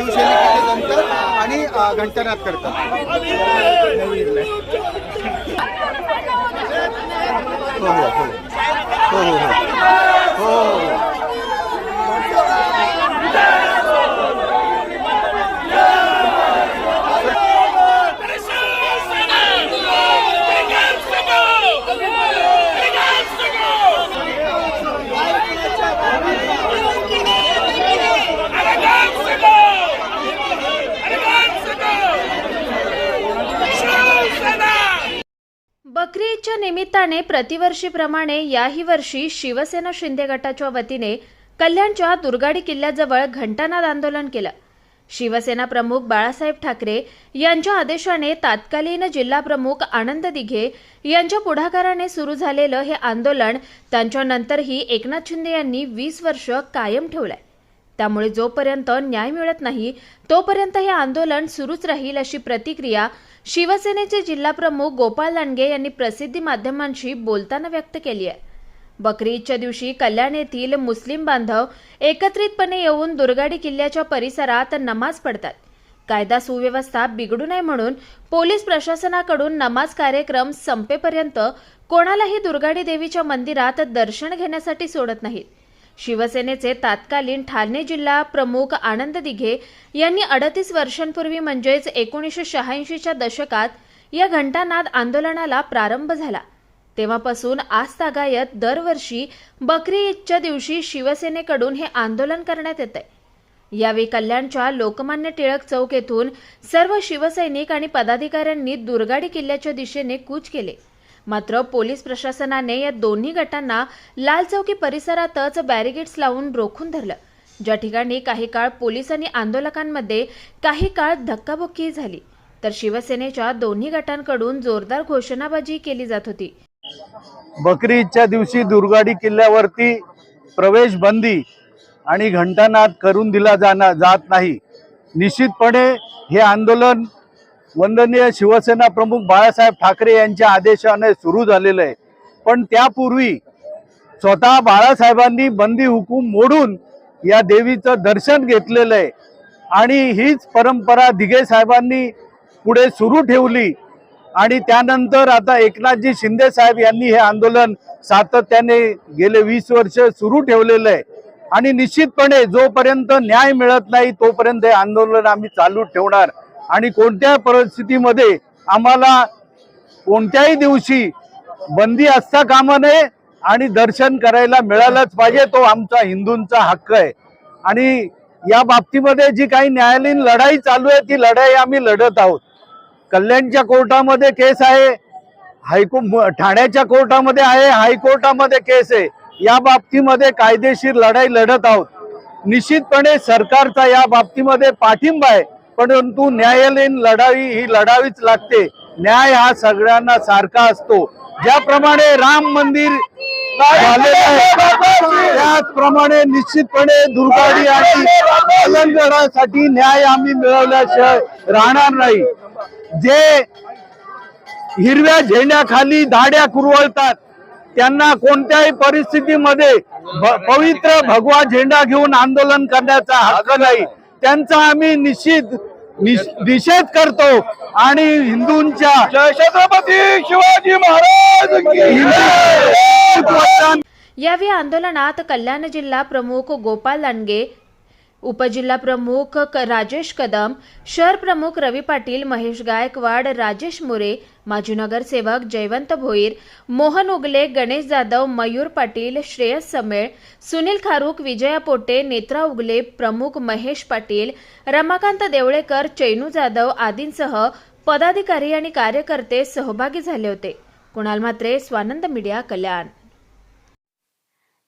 शिवसैनिक इथे जमतात आणि अ, घंटानाद करतात. हो हो हो. हो हो हो. हो, हो, हो हो हो हो अरे शिवसेना Brigance शिवसेना बकरी ईदच्या निमित्ताने प्रतिवर्षीप्रमाणे याही वर्षी शिवसेना शिंदे गटाच्या वतीने कल्याणच्या दुर्गाडी किल्ल्याजवळ घंटानाद आंदोलन केलं. शिवसेना प्रमुख बाळासाहेब ठाकरे यांच्या आदेशाने तात्कालीन जिल्हा प्रमुख आनंद दिघे यांच्या पुढाकाराने सुरू झालेलं हे आंदोलन त्यांच्यानंतरही एकनाथ शिंदे यांनी वीस वर्ष कायम ठेवलंय. त्यामुळे जोपर्यंत न्याय मिळत नाही तोपर्यंत हे आंदोलन सुरूच राहील अशी प्रतिक्रिया शिवसेनेचे जिल्हाप्रमुख गोपाळ लांडगे यांनी प्रसिद्धी माध्यमांशी बोलताना व्यक्त केली आहे. बकरी ईदच्या दिवशी कल्याण येथील मुस्लिम बांधव एकत्रितपणे येऊन दुर्गाडी किल्ल्याच्या परिसरात नमाज पडतात कायदा सुव्यवस्था बिघडू नये म्हणून पोलीस प्रशासनाकडून नमाज कार्यक्रम संपेपर्यंत कोणालाही दुर्गाडी देवीच्या मंदिरात दर्शन घेण्यासाठी सोडत नाहीत. शिवसेनेचे तात्कालीन ठाणे जिल्हा प्रमुख आनंद दिघे यांनी अडतीस वर्षांपूर्वी म्हणजेच एकोणीसशे शहाऐंशीच्या दशकात या घंटानाद आंदोलनाला प्रारंभ झाला. तेव्हापासून आज तागायत दरवर्षी बकरी ईदच्या दिवशी शिवसेनेकडून हे आंदोलन करण्यात येत आहे यावेळी कल्याणच्या लोकमान्य टिळक चौक येथून सर्व शिवसैनिक आणि पदाधिकाऱ्यांनी दुर्गाडी किल्ल्याच्या दिशेने कूच केले. मात्र पोलीस प्रशासनाने या दोन्ही गटांना लाल चौकी परिसरातच बॅरिगेड्स लावून रोखून धरलं. ज्या ठिकाणी काही काळ पोलीस आणि आंदोलकांमध्ये काही काळ धक्काबुक्की झाली तर शिवसेनेच्या दोन्ही गटांकडून जोरदार घोषणाबाजी केली जात होती. बकरी ईदच्या दिवशी दुर्गाडी किल्ल्यावरती प्रवेश बंदी आणि घंटानाद करून दिला जाणार जात नाही. निश्चितपणे हे आंदोलन वंदनीय शिवसेना प्रमुख बाळासाहेब ठाकरे यांच्या आदेशाने सुरू झालेलं आहे. पण त्यापूर्वी स्वतः बाळासाहेबांनी बंदी हुकूम मोडून या देवीचं दर्शन घेतलेलं आहे. आणि हीच परंपरा दिघे साहेबांनी पुढे सुरू ठेवली. आणि त्यानंतर आता एकनाथजी शिंदे साहेब यांनी हे आंदोलन सातत्याने गेले वीस वर्ष सुरू ठेवलेलं आहे. आणि निश्चितपणे जोपर्यंत न्याय मिळत नाही तोपर्यंत हे आंदोलन आम्ही चालू ठेवणार. आणि कोणत्या परिस्थितीमध्ये आम्हाला कोणत्याही दिवशी बंदी असता कामा नये आणि दर्शन करायला मिळालंच पाहिजे तो आमचा हिंदूंचा हक्क आहे. आणि या बाबतीमध्ये जी काही न्यायालयीन लढाई चालू आहे ती लढाई आम्ही लढत आहोत. कल्याणच्या कोर्टामध्ये केस आहे हायको म- ठाण्याच्या कोर्टामध्ये आहे हायकोर्टामध्ये केस आहे. या बाबतीमध्ये कायदेशीर लढाई लढत आहोत. निश्चितपणे सरकारचा या बाबतीमध्ये पाठिंबा आहे. परंतु न्यायालयीन लढाई ही लढावीच लागते. न्याय हा सगळ्यांना सारखा असतो. ज्याप्रमाणे राम मंदिर आहे त्याचप्रमाणे निश्चितपणे दुर्गाडी आणि तेलंगणासाठी न्याय आम्ही मिळवल्याशिवाय राहणार नाही. जे हिरव्या झेंड्याखाली धाड्या कुरवळतात त्यांना कोणत्याही परिस्थितीमध्ये भ- पवित्र भगवा झेंडा घेऊन आंदोलन करण्याचा हक्क नाही. त्यांचा आम्ही निश्चित निषेध करतो. आणि हिंदूंच्या छत्रपती शिवाजी महाराज यावेळी आंदोलनात कल्याण जिल्हा प्रमुख गोपाल लांडगे उपजिल्हा प्रमुख क- राजेश कदम शहर प्रमुख रवी पाटील महेश गायकवाड राजेश मोरे माजी नगरसेवक जयवंत भोईर मोहन उगले गणेश जाधव मयूर पाटील श्रेयस समेळ सुनील खारूक विजया पोटे नेत्रा उगले प्रमुख महेश पाटील रमाकांत देवळेकर चैनू जाधव आदींसह पदाधिकारी आणि कार्यकर्ते सहभागी झाले होते. कुणाल म्हात्रे स्वानंद मीडिया कल्याण.